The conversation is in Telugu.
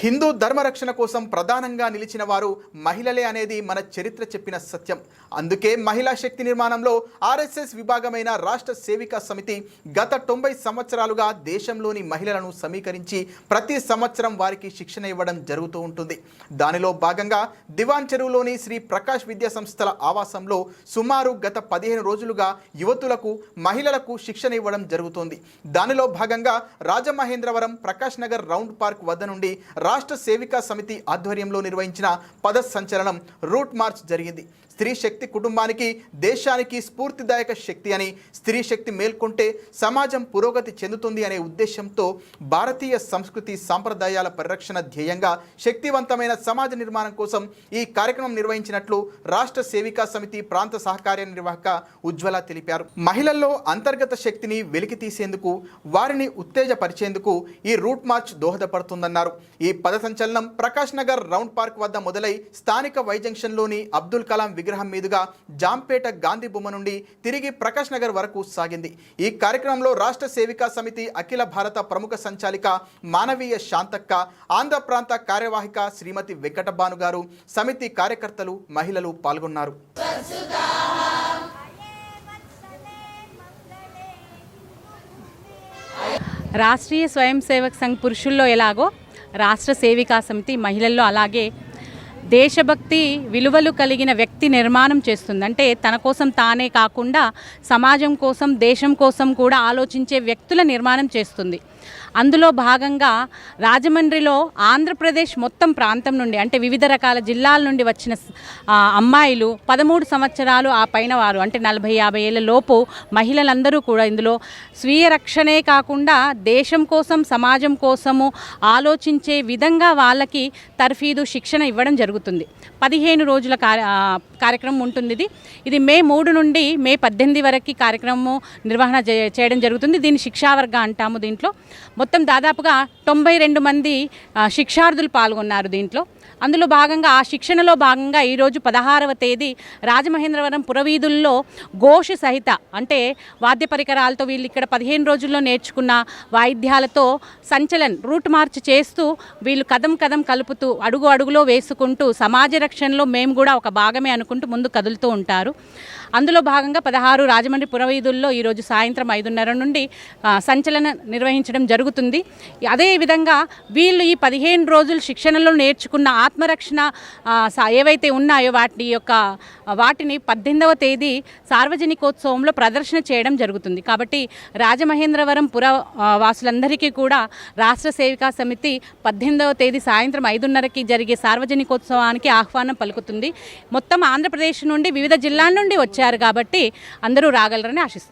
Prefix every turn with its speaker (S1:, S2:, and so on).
S1: హిందూ ధర్మరక్షణ కోసం ప్రధానంగా నిలిచిన వారు మహిళలే అనేది మన చరిత్ర చెప్పిన సత్యం. అందుకే మహిళా శక్తి నిర్మాణంలో ఆర్ఎస్ఎస్ విభాగమైన రాష్ట్ర సేవికా సమితి గత తొంభై సంవత్సరాలుగా దేశంలోని మహిళలను సమీకరించి ప్రతి సంవత్సరం వారికి శిక్షణ ఇవ్వడం జరుగుతూ ఉంటుంది. దానిలో భాగంగా దివాన్ చెరువులోని శ్రీ ప్రకాష్ విద్యా సంస్థల ఆవాసంలో సుమారు గత పదిహేను రోజులుగా యువతులకు మహిళలకు శిక్షణ ఇవ్వడం జరుగుతోంది. దానిలో భాగంగా రాజమహేంద్రవరం ప్రకాష్ నగర్ రౌండ్ పార్క్ వద్ద నుండి రాష్ట్ర సేవికా సమితి ఆధ్వర్యంలో నిర్వహించిన పద సంచలనం రూట్ మార్చ్ జరిగింది. స్త్రీ శక్తి కుటుంబానికి దేశానికి స్ఫూర్తిదాయక శక్తి అని స్త్రీ శక్తి మేల్కొంటే సమాజం పురోగతి చెందుతుంది అనే ఉద్దేశంతో భారతీయ సంస్కృతి సాంప్రదాయాల పరిరక్షణ ధ్యేయంగా శక్తివంతమైన సమాజ నిర్మాణం కోసం ఈ కార్యక్రమం నిర్వహించినట్లు రాష్ట్ర సేవికా సమితి ప్రాంత సహకార్య నిర్వాహక ఉజ్వల తెలిపారు. మహిళల్లో అంతర్గత శక్తిని వెలికి తీసేందుకు వారిని ఉత్తేజపరిచేందుకు ఈ రూట్ మార్చ్ దోహదపడుతుందన్నారు. ఈ పద సంచలనం ప్రకాష్ నగర్ రౌండ్ పార్క్ వద్ద మొదలై స్థానిక వై జంక్షన్లోని అబ్దుల్ కలాం విగ్రహం మీదుగా జాంపేట గాంధీ బొమ్మ నుండి తిరిగి ప్రకాష్ నగర్ వరకు సాగింది. ఈ కార్యక్రమంలో రాష్ట్ర సేవికా సమితి అఖిల భారత ప్రముఖ సంచాలిక మానవీయ శాంతక్క ఆంధ్ర ప్రాంత కార్యవాహిక శ్రీమతి వెంకటభాను గారు సమితి కార్యకర్తలు మహిళలు పాల్గొన్నారు.
S2: రాష్ట్రీయ స్వయం సేవక్ సంఘ్ పురుషుల్లో ఎలాగో రాష్ట్ర సేవికా సమితి మహిళల్లో అలాగే దేశభక్తి విలువలు కలిగిన వ్యక్తి నిర్మాణం చేస్తుంది. అంటే తన కోసం తానే కాకుండా సమాజం కోసం దేశం కోసం కూడా ఆలోచించే వ్యక్తుల నిర్మాణం చేస్తుంది. అందులో భాగంగా రాజమండ్రిలో ఆంధ్రప్రదేశ్ మొత్తం ప్రాంతం నుండి అంటే వివిధ రకాల జిల్లాల నుండి వచ్చిన అమ్మాయిలు పదమూడు సంవత్సరాలు ఆ పైన వారు అంటే నలభై యాభై ఏళ్ళ లోపు మహిళలందరూ కూడా ఇందులో స్వీయ రక్షణే కాకుండా దేశం కోసం సమాజం కోసము ఆలోచించే విధంగా వాళ్ళకి తర్ఫీదు శిక్షణ ఇవ్వడం జరుగుతుంది. పదిహేను రోజుల కార్య కార్యక్రమం ఉంటుంది ఇది. ఇది మే మూడు నుండి మే పద్దెనిమిది వరకు కార్యక్రమము నిర్వహణ చేయడం జరుగుతుంది. దీన్ని శిక్షావర్గ అంటాము దీంట్లో. మొత్తం దాదాపుగా తొంభై రెండు మంది శిక్షార్థులు పాల్గొన్నారు దీంట్లో. అందులో భాగంగా ఆ శిక్షణలో భాగంగా ఈరోజు పదహారవ తేదీ రాజమహేంద్రవరం పురవీధుల్లో ఘోష సహిత అంటే వాద్య పరికరాలతో వీళ్ళు ఇక్కడ పదిహేను రోజుల్లో నేర్చుకున్న వాయిద్యాలతో సంచలన్ రూట్ మార్చ్ చేస్తూ వీళ్ళు కదం కదం కలుపుతూ అడుగు అడుగులో వేసుకుంటూ సమాజ రక్షణలో మేము కూడా ఒక భాగమే అనుకుంటూ ముందు కదులుతూ ఉంటారు. అందులో భాగంగా పదహారు రాజమండ్రి పురవీధుల్లో ఈరోజు సాయంత్రం ఐదున్నర నుండి సంచలన నిర్వహించడం జరుగుతుంది. అదేవిధంగా వీళ్ళు ఈ పదిహేను రోజులు శిక్షణలో నేర్చుకున్న ఆత్మరక్షణ ఏవైతే ఉన్నాయో వాటి యొక్క వాటిని పద్దెనిమిదవ తేదీ సార్వజనికోత్సవంలో ప్రదర్శన చేయడం జరుగుతుంది. కాబట్టి రాజమహేంద్రవరం పుర వాసులందరికీ కూడా రాష్ట్ర సేవికా సమితి పద్దెనిమిదవ తేదీ సాయంత్రం ఐదున్నరకి జరిగే సార్వజనికోత్సవానికి ఆహ్వానం పలుకుతుంది. మొత్తం ఆంధ్రప్రదేశ్ నుండి వివిధ జిల్లాల నుండి వచ్చారు కాబట్టి అందరూ రాగలరని ఆశిస్తున్నారు